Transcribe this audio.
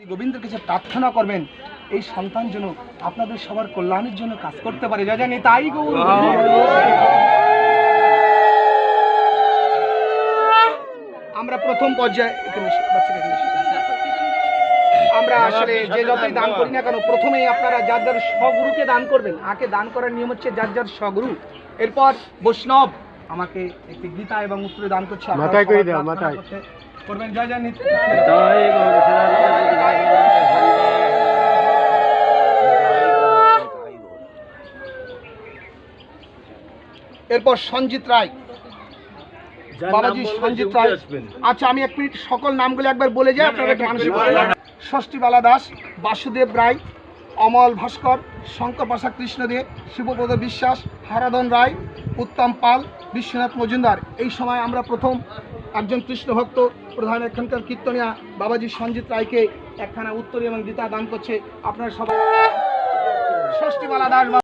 গোবিন্দের কাছে প্রার্থনা করবেন এই সন্তান যেন আপনাদের সবার কল্যাণের জন্য কাজ করতে পারে। যা জানি তাই গৌর আমরা প্রথম পর্যায়ে আমরা আসলে যে যতই দান করি না কেন প্রথমেই আপনারা যার যার স্বগুরুকে দান করবেন আগে দান করার নিয়ম হচ্ছে যার যার স্বগুরু। এরপর বৈষ্ণব আমাকে একটি গীতা এবং উত্তরে দান করছে। আপনারা মাথায় করে এরপর সঞ্জিত রায়। বাবাজি সঞ্জিত রায়। আচ্ছা আমি এক মিনিট সকল নামগুলো একবার বলে যাই আপনারা একটু মানসিক ষষ্ঠীবালা দাস বাসুদেব রায় অমল ভাস্কর শঙ্কর প্রসাদ কৃষ্ণ দে শিবপদ বিশ্বাস হারাধন রায় উত্তম পাল বিশ্বনাথ মজুমদার। এই সময় আমরা প্রথম একজন কৃষ্ণ ভক্ত প্রধান এখানকার কীর্তনিয়া বাবাজি সঞ্জিত রায়কে একখানা উত্তরী এবং গীতা দান করছে। আপনারা সবাই ষষ্ঠীবালা দাস